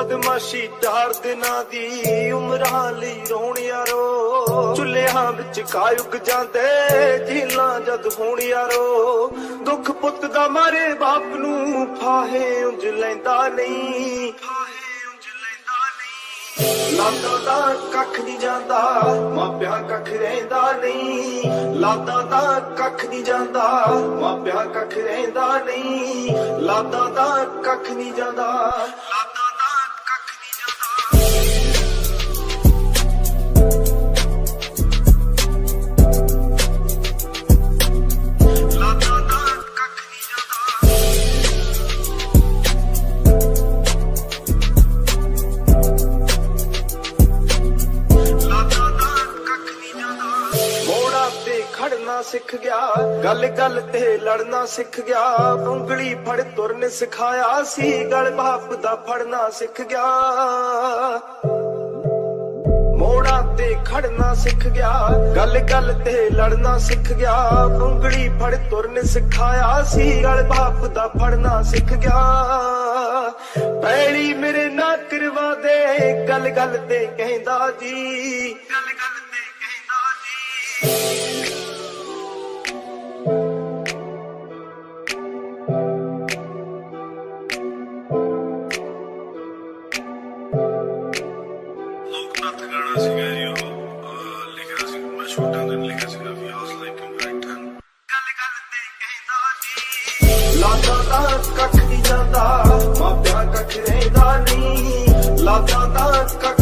ਬਦਮਾਸ਼ੀ ਚਾਰ ਦਿਨਾਂ ਦੀ ਉਮਰਾਂ ਲਈ ਰੋਣ ਯਾਰੋ। ਚੁੱਲ੍ਹਿਆਂ ਵਿੱਚ ਕਾਯੁਗ ਜਾਂਦੇ ਜੀਲਾਂ ਜਦ ਹੋਣ ਯਾਰੋ। ਦੁੱਖ ਪੁੱਤ ਦਾ ਮਾਰੇ ਬਾਪ ਨੂੰ ਫਾਹੇ ਉਂਝ ਲੈਂਦਾ ਨਹੀਂ। ਲਾਦਾ ਦਾ ਕੱਖ ਨਹੀਂ ਜਾਂਦਾ, ਮਾਪਿਆਂ ਕੱਖ ਰਹਿੰਦਾ ਨਹੀਂ। ਲਾਦਾ ਦਾ ਕੱਖ ਨਹੀਂ ਜਾਂਦਾ, ਮਾਪਿਆਂ ਕੱਖ ਰਹਿੰਦਾ ਨਹੀਂ। ਲਾਦਾ ਦਾ ਕੱਖ ਨਹੀਂ ਜਾਂਦਾ। ਲਾਦਾ ਤੇ ਖੜਨਾ ਸਿੱਖ ਗਿਆ। ਗੱਲ ਗੱਲ ਤੇ ਲੜਨਾ ਸਿੱਖ ਗਿਆ। ਉਂਗਲੀ ਫੜ ਤੁਰਨ ਸਿਖਾਇਆ ਸੀ। ਗਲ ਬਾਪ ਦਾ ਫੜਨਾ ਸਿੱਖ ਗਿਆ। ਮੋੜਾ ਤੇ ਖੜਨਾ ਸਿੱਖ ਗਿਆ। ਗੱਲ ਗੱਲ ਤੇ ਲੜਨਾ ਸਿੱਖ ਗਿਆ। ਉਂਗਲੀ ਫੜ ਤੁਰਨ ਸਿਖਾਇਆ ਸੀ। ਗਲ ਬਾਪ ਦਾ ਫੜਨਾ ਸਿੱਖ ਗਿਆ। ਪੈਲੀ ਮੇਰੇ ਨਾ ਕਰਵਾ ਦੇ। ਗੱਲ ਗੱਲ ਤੇ ਕਹਿੰਦਾ ਜੀ। ਗੱਲ ਗੱਲ ਤੇ ਗਾਣਾ ਸੀਗਾ ਜੀ ਉਹ ਲਿਖਿਆ ਸੀ, ਮੈਂ ਛੋਟਾ ਦਿਨ ਲਿਖਿਆ ਸੀਗਾ, ਵੀ ਹਾਊਸ ਲਾਈਕ ਇਨ ਰਾਈਟ ਗੱਲ ਗੱਲ ਤੇ ਕਹਿੰਦਾ ਜੀ ਲਾਦਾ ਦਾ ਕੱਖ ਨਹੀਂ ਜਾਂਦਾ, ਮਾਪਿਆਂ ਕੱਖ ਰਹਿੰਦਾ ਨਹੀਂ ਲਾਦਾ ਦਾ ਕੱਖ